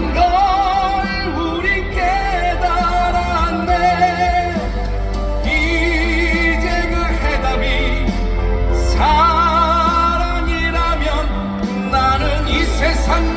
모든 우린 깨달았네. 이제 그 해답이 사랑이라면 나는 이 세상